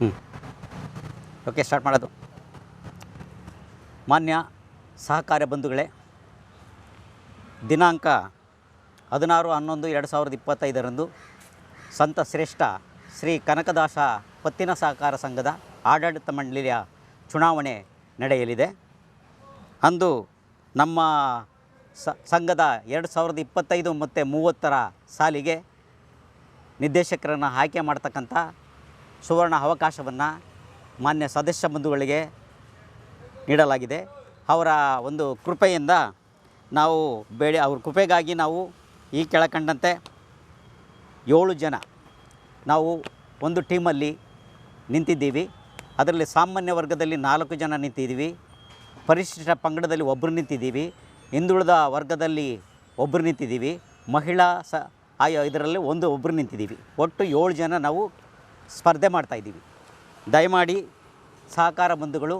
ಹ್ಞೂ okay start ಮಾಡೋದು. ಮಾನ್ಯ ಸಹಕಾರ ಬಂಧುಗಳೇ, ದಿನಾಂಕ ಹದಿನಾರು, ಹನ್ನೊಂದು, ಎರಡು ಸಾವಿರದ ಇಪ್ಪತ್ತೈದರಂದು ಸಂತ ಶ್ರೇಷ್ಠ ಶ್ರೀ ಕನಕದಾಸ ಪತ್ತಿನ ಸಹಕಾರ ಸಂಘದ ಆಡಳಿತ ಮಂಡಳಿಯ ಚುನಾವಣೆ ನಡೆಯಲಿದೆ. ಅಂದು ನಮ್ಮ ಸಂಘದ ಎರಡು ಸಾವಿರದ ಇಪ್ಪತ್ತೈದು ಮತ್ತು ಮೂವತ್ತರ ಸಾಲಿಗೆ ನಿರ್ದೇಶಕರನ್ನು ಆಯ್ಕೆ ಮಾಡ್ತಕ್ಕಂಥ ಸುವರ್ಣ ಅವಕಾಶವನ್ನು ಮಾನ್ಯ ಸದಸ್ಯ ಬಂಧುಗಳಿಗೆ ನೀಡಲಾಗಿದೆ. ಅವರ ಒಂದು ಕೃಪೆಯಿಂದ ನಾವು ಬೇಳೆ, ಅವ್ರ ಕೃಪೆಗಾಗಿ ನಾವು ಈ ಕೆಳಕಂಡಂತೆ ಏಳು ಜನ ನಾವು ಒಂದು ಟೀಮಲ್ಲಿ ನಿಂತಿದ್ದೀವಿ. ಅದರಲ್ಲಿ ಸಾಮಾನ್ಯ ವರ್ಗದಲ್ಲಿ ನಾಲ್ಕು ಜನ ನಿಂತಿದ್ದೀವಿ. ಪರಿಶಿಷ್ಟ ಪಂಗಡದಲ್ಲಿ ಒಬ್ಬರು ನಿಂತಿದ್ದೀವಿ. ಹಿಂದುಳಿದ ವರ್ಗದಲ್ಲಿ ಒಬ್ಬರು ನಿಂತಿದ್ದೀವಿ. ಮಹಿಳಾ ಸ ಆಯಾ ಇದರಲ್ಲಿ ಒಂದು ಒಬ್ಬರು ನಿಂತಿದ್ದೀವಿ. ಒಟ್ಟು ಏಳು ಜನ ನಾವು ಸ್ಪರ್ಧೆ ಮಾಡ್ತಾಯಿದ್ದೀವಿ ದಯಮಾಡಿ ಸಹಕಾರ ಬಂಧುಗಳು,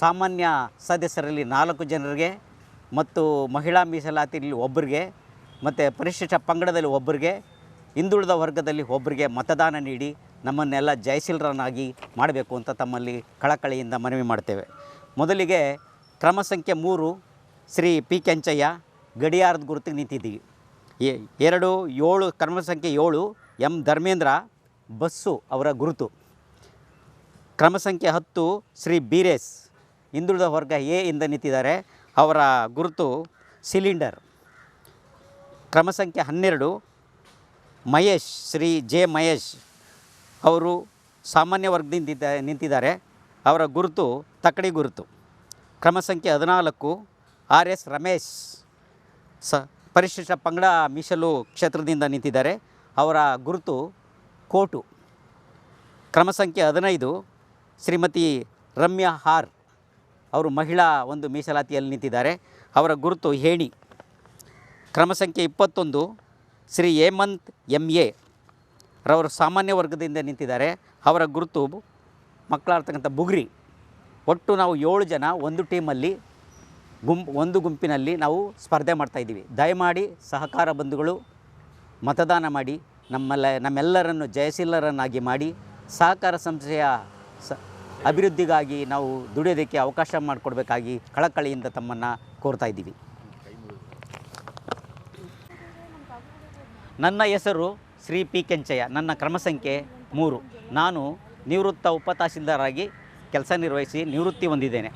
ಸಾಮಾನ್ಯ ಸದಸ್ಯರಲ್ಲಿ ನಾಲ್ಕು ಜನರಿಗೆ ಮತ್ತು ಮಹಿಳಾ ಮೀಸಲಾತಿಯಲ್ಲಿ ಒಬ್ಬರಿಗೆ ಮತ್ತು ಪರಿಶಿಷ್ಟ ಪಂಗಡದಲ್ಲಿ ಒಬ್ಬರಿಗೆ, ಹಿಂದುಳಿದ ವರ್ಗದಲ್ಲಿ ಒಬ್ಬರಿಗೆ ಮತದಾನ ನೀಡಿ ನಮ್ಮನ್ನೆಲ್ಲ ಜಯಶೀಲರನ್ನಾಗಿ ಮಾಡಬೇಕು ಅಂತ ತಮ್ಮಲ್ಲಿ ಕಳಕಳಿಯಿಂದ ಮನವಿ ಮಾಡ್ತೇವೆ. ಮೊದಲಿಗೆ ಕ್ರಮ ಸಂಖ್ಯೆ ಮೂರು ಶ್ರೀ ಪಿ ಕೆಂಚಯ್ಯ ಗಡಿಯಾರದ ಗುರುತಿಗೆ ನಿಂತಿದ್ದೀವಿ. ಎರಡು ಏಳು ಕ್ರಮ ಸಂಖ್ಯೆ ಏಳು ಎಂ ಧರ್ಮೇಂದ್ರ ಬಸ್ಸು ಅವರ ಗುರುತು. ಕ್ರಮ ಸಂಖ್ಯೆ ಹತ್ತು ಶ್ರೀ ಬೀರೇಸ್, ಹಿಂದುಳಿದ ವರ್ಗ ಎ ಇಂದ ನಿಂತಿದ್ದಾರೆ. ಅವರ ಗುರುತು ಸಿಲಿಂಡರ್. ಕ್ರಮ ಸಂಖ್ಯೆ ಹನ್ನೆರಡು ಮಹೇಶ್, ಶ್ರೀ ಜೆ ಮಹೇಶ್ ಅವರು ಸಾಮಾನ್ಯ ವರ್ಗದಿಂದ ನಿಂತಿದ್ದಾರೆ. ಅವರ ಗುರುತು ತಕ್ಕಡಿ ಗುರುತು. ಕ್ರಮ ಸಂಖ್ಯೆ ಹದಿನಾಲ್ಕು ಆರ್ ಎಸ್ ರಮೇಶ್, ಸ ಪರಿಶಿಷ್ಟ ಪಂಗಡ ಮೀಸಲು ಕ್ಷೇತ್ರದಿಂದ ನಿಂತಿದ್ದಾರೆ. ಅವರ ಗುರುತು ಕೋಟು. ಕ್ರಮ ಸಂಖ್ಯೆ ಹದಿನೈದು, ಶ್ರೀಮತಿ ರಮ್ಯಾ ಹಾರ್ ಅವರು ಮಹಿಳಾ ಒಂದು ಮೀಸಲಾತಿಯಲ್ಲಿ ನಿಂತಿದ್ದಾರೆ. ಅವರ ಗುರುತು ಹೇಣಿ. ಕ್ರಮ ಸಂಖ್ಯೆ ಇಪ್ಪತ್ತೊಂದು, ಶ್ರೀ ಹೇಮಂತ್ ಎಂ ಎ ರವರು ಸಾಮಾನ್ಯ ವರ್ಗದಿಂದ ನಿಂತಿದ್ದಾರೆ. ಅವರ ಗುರುತು ಮಕ್ಕಳಾಡ್ತಕ್ಕಂಥ ಬುಗ್ರಿ. ಒಟ್ಟು ನಾವು ಏಳು ಜನ ಒಂದು ಟೀಮಲ್ಲಿ ಗುಂಪು ಒಂದು ಗುಂಪಿನಲ್ಲಿ ನಾವು ಸ್ಪರ್ಧೆ ಮಾಡ್ತಾಯಿದ್ದೀವಿ ದಯಮಾಡಿ ಸಹಕಾರ ಬಂಧುಗಳು ಮತದಾನ ಮಾಡಿ. ನಮ್ಮೆಲ್ಲ ನಮ್ಮೆಲ್ಲರನ್ನು ಜಯಶೀಲರನ್ನಾಗಿ ಮಾಡಿ ಸಹಕಾರ ಸಂಸ್ಥೆಯ ಸ ಅಭಿವೃದ್ಧಿಗಾಗಿ ನಾವು ದುಡಿಯೋದಕ್ಕೆ ಅವಕಾಶ ಮಾಡಿಕೊಡ್ಬೇಕಾಗಿ ಕಳಕಳಿಯಿಂದ ತಮ್ಮನ್ನು ಕೋರ್ತಾ ಇದ್ದೀವಿ. ನನ್ನ ಹೆಸರು ಶ್ರೀ ಪಿ ಕೆಂಚಯ್ಯ. ನನ್ನ ಕ್ರಮ ಸಂಖ್ಯೆ ಮೂರು. ನಾನು ನಿವೃತ್ತ ಉಪತಹಸೀಲ್ದಾರಾಗಿ ಕೆಲಸ ನಿರ್ವಹಿಸಿ ನಿವೃತ್ತಿ ಹೊಂದಿದ್ದೇನೆ.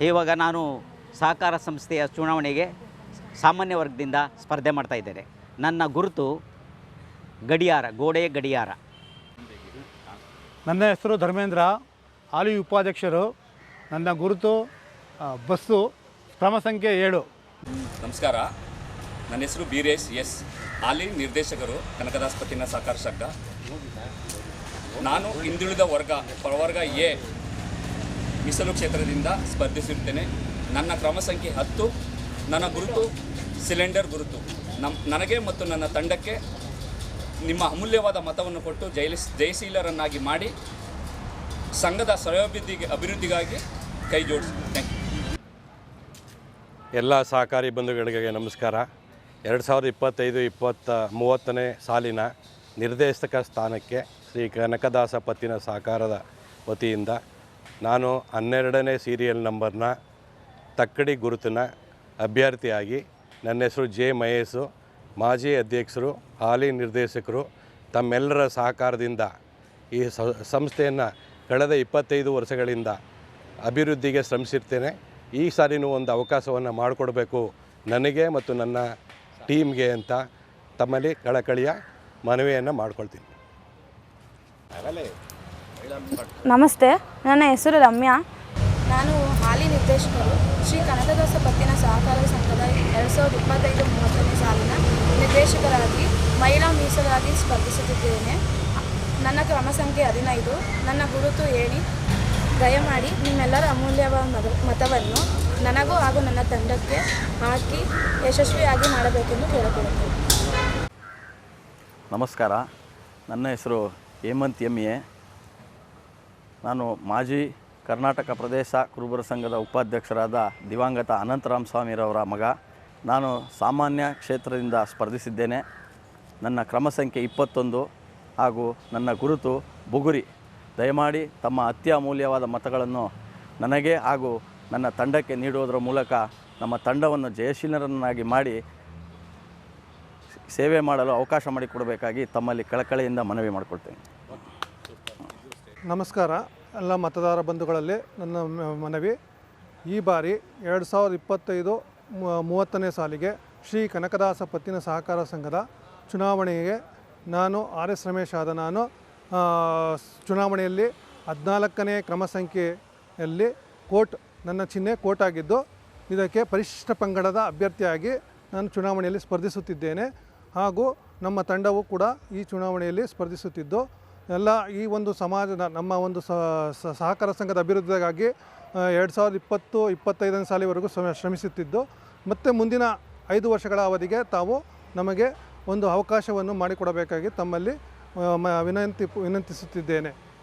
ಇವಾಗ ನಾನು ಸಹಕಾರ ಸಂಸ್ಥೆಯ ಚುನಾವಣೆಗೆ ಸಾಮಾನ್ಯ ವರ್ಗದಿಂದ ಸ್ಪರ್ಧೆ ಮಾಡ್ತಾ ಇದ್ದೇನೆ. ನನ್ನ ಗುರುತು ಗಡಿಯಾರ ಗೋಡೆಯ ಗಡಿಯಾರ. ನನ್ನ ಹೆಸರು ಧರ್ಮೇಂದ್ರ. ಹಾಲಿ ಉಪಾಧ್ಯಕ್ಷರು. ನನ್ನ ಗುರುತು ಬಸ್ಸು ಕ್ರಮ ಸಂಖ್ಯೆ ಏಳು. ನಮಸ್ಕಾರ. ನನ್ನ ಹೆಸರು ಬೀರೇಶ್ ಎಸ್. ಹಾಲಿ ನಿರ್ದೇಶಕರು ಕನಕದಾಸ್ಪತಿನ ಸಹಕಾರ ಸಂಘ ನಾನು ಹಿಂದುಳಿದ ವರ್ಗ ಪ್ರವರ್ಗ ಎ ಮೀಸಲು ಕ್ಷೇತ್ರದಿಂದ ಸ್ಪರ್ಧಿಸಿರುತ್ತೇನೆ. ನನ್ನ ಕ್ರಮ ಸಂಖ್ಯೆ ಹತ್ತು. ನನ್ನ ಗುರುತು ಸಿಲಿಂಡರ್ ಗುರುತು. ನಮ್ಮ ನನಗೆ ಮತ್ತು ನನ್ನ ತಂಡಕ್ಕೆ ನಿಮ್ಮ ಅಮೂಲ್ಯವಾದ ಮತವನ್ನು ಕೊಟ್ಟು ಜಯಲಿಸ್ ಜಯಶೀಲರನ್ನಾಗಿ ಮಾಡಿ ಸಂಘದ ಶ್ರೇಯೋಭಿವೃದ್ಧಿಗೆ ಅಭಿವೃದ್ಧಿಗಾಗಿ ಕೈ ಜೋಡಿಸಿ. ಎಲ್ಲ ಸಹಕಾರಿ ಬಂಧುಗಳಿಗೆ ನಮಸ್ಕಾರ. ಎರಡು ಸಾವಿರದ ಇಪ್ಪತ್ತೈದು ಇಪ್ಪತ್ತ ಮೂವತ್ತನೇ ಸಾಲಿನ ನಿರ್ದೇಶಕ ಸ್ಥಾನಕ್ಕೆ ಶ್ರೀ ಕನಕದಾಸ ಪತ್ತಿನ ಸಹಕಾರದ ವತಿಯಿಂದ ನಾನು ಹನ್ನೆರಡನೇ ಸೀರಿಯಲ್ ನಂಬರ್ನ ತಕ್ಕಡಿ ಗುರುತಿನ ಅಭ್ಯರ್ಥಿಯಾಗಿ ನನ್ನ ಹೆಸರು ಜೆ ಮಹೇಶು. ಮಾಜಿ ಅಧ್ಯಕ್ಷರು ಹಾಲಿ ನಿರ್ದೇಶಕರು ತಮ್ಮೆಲ್ಲರ ಸಹಕಾರದಿಂದ ಈ ಸ- ಸಂಸ್ಥೆಯನ್ನು ಕಳೆದ ಇಪ್ಪತ್ತೈದು ವರ್ಷಗಳಿಂದ ಅಭಿವೃದ್ಧಿಗೆ ಶ್ರಮಿಸಿರ್ತೇನೆ. ಈ ಸಾರಿನೂ ಒಂದು ಅವಕಾಶವನ್ನು ಮಾಡಿಕೊಡಬೇಕು ನನಗೆ ಮತ್ತು ನನ್ನ ಟೀಮ್ಗೆ ಅಂತ ತಮ್ಮಲ್ಲಿ ಕಳಕಳಿಯ ಮನವಿಯನ್ನು ಮಾಡ್ಕೊಳ್ತೀನಿ. ನಮಸ್ತೆ ನನ್ನ ಹೆಸರು ರಮ್ಯಾ. ನಾನು ಹಾಲಿ ನಿರ್ದೇಶಕರು. ಶ್ರೀ ಕನಕದಾಸ ಪತ್ತಿನ ಸಹಕಾರ ಸಂಘದ ಎರಡು ಸಾವಿರದ ಇಪ್ಪತ್ತೈದು ಮೂವತ್ತನೇ ಸಾಲಿನ ನಿರ್ದೇಶಕರಾಗಿ, ಮಹಿಳಾ ಮೀಸಲಾಗಿ ಸ್ಪರ್ಧಿಸುತ್ತಿದ್ದೇನೆ. ನನ್ನ ಕ್ರಮ ಸಂಖ್ಯೆ ಹದಿನೈದು. ನನ್ನ ಗುರುತು ಹೇಳಿ ದಯಮಾಡಿ ನಿಮ್ಮೆಲ್ಲರ ಅಮೂಲ್ಯವಾದ ಮತ, ಮತವನ್ನು ನನಗೂ ಹಾಗೂ ನನ್ನ ತಂಡಕ್ಕೆ ಹಾಕಿ ಯಶಸ್ವಿಯಾಗಿ ಮಾಡಬೇಕೆಂದು ಕೇಳಿಕೊಳ್ಳುತ್ತೇನೆ ನಮಸ್ಕಾರ. ನನ್ನ ಹೆಸರು ಹೇಮಂತ್ ಎಂ ಎ. ನಾನು ಮಾಜಿ ಕರ್ನಾಟಕ ಪ್ರದೇಶ ಕುರುಬರ ಸಂಘದ ಉಪಾಧ್ಯಕ್ಷರಾದ ದಿವಂಗತ ಅನಂತರಾಮ್ ಸ್ವಾಮಿರವರ ಮಗ. ನಾನು ಸಾಮಾನ್ಯ ಕ್ಷೇತ್ರದಿಂದ ಸ್ಪರ್ಧಿಸಿದ್ದೇನೆ. ನನ್ನ ಕ್ರಮ ಸಂಖ್ಯೆ ಇಪ್ಪತ್ತೊಂದು ಹಾಗೂ ನನ್ನ ಗುರುತು ಬುಗುರಿ. ದಯಮಾಡಿ ತಮ್ಮ ಅತ್ಯಮೂಲ್ಯವಾದ ಮತಗಳನ್ನು ನನಗೆ ಹಾಗೂ ನನ್ನ ತಂಡಕ್ಕೆ ನೀಡುವುದರ ಮೂಲಕ ನಮ್ಮ ತಂಡವನ್ನು ಜಯಶೀಲರನ್ನಾಗಿ ಮಾಡಿ ಸೇವೆ ಮಾಡಲು ಅವಕಾಶ ಮಾಡಿಕೊಡಬೇಕಾಗಿ ತಮ್ಮಲ್ಲಿ ಕಳಕಳಿಯಿಂದ ಮನವಿ ಮಾಡಿಕೊಡ್ತೇನೆ ನಮಸ್ಕಾರ. ಎಲ್ಲ ಮತದಾರ ಬಂಧುಗಳಲ್ಲಿ ನನ್ನ ಮನವಿ. ಈ ಬಾರಿ ಎರಡು ಸಾವಿರದ ಇಪ್ಪತ್ತೈದು ಮೂವತ್ತನೇ ಸಾಲಿಗೆ ಶ್ರೀ ಕನಕದಾಸ ಪತ್ತಿನ ಸಹಕಾರ ಸಂಘದ ಚುನಾವಣೆಗೆ ನಾನು ಆರ್ ಎಸ್ ರಮೇಶ್ ಆದ ನಾನು ಚುನಾವಣೆಯಲ್ಲಿ ಹದಿನಾಲ್ಕನೇ ಕ್ರಮ ಸಂಖ್ಯೆಯಲ್ಲಿ ಕೋಟ್, ನನ್ನ ಚಿಹ್ನೆ ಕೋಟ್ ಆಗಿದ್ದು, ಇದಕ್ಕೆ ಪರಿಶಿಷ್ಟ ಪಂಗಡದ ಅಭ್ಯರ್ಥಿಯಾಗಿ ನಾನು ಚುನಾವಣೆಯಲ್ಲಿ ಸ್ಪರ್ಧಿಸುತ್ತಿದ್ದೇನೆ. ಹಾಗೂ ನಮ್ಮ ತಂಡವು ಕೂಡ ಈ ಚುನಾವಣೆಯಲ್ಲಿ ಸ್ಪರ್ಧಿಸುತ್ತಿದ್ದು ಎಲ್ಲ ಈ ಒಂದು ಸಮಾಜದ ನಮ್ಮ ಒಂದು ಸಹಕಾರ ಸಂಘದ ಅಭಿವೃದ್ಧಿಗಾಗಿ ಎರಡು ಸಾವಿರದ ಇಪ್ಪತ್ತು, ಇಪ್ಪತ್ತೈದನೇ ಸಾಲಿವರೆಗೂ ಶ್ರಮ, ಶ್ರಮಿಸುತ್ತಿದ್ದು. ಮತ್ತು ಮುಂದಿನ ಐದು ವರ್ಷಗಳ ಅವಧಿಗೆ ತಾವು ನಮಗೆ ಒಂದು ಅವಕಾಶವನ್ನು ಮಾಡಿಕೊಡಬೇಕಾಗಿ ತಮ್ಮಲ್ಲಿ ವಿನಂತಿ, ವಿನಂತಿಸುತ್ತಿದ್ದೇನೆ.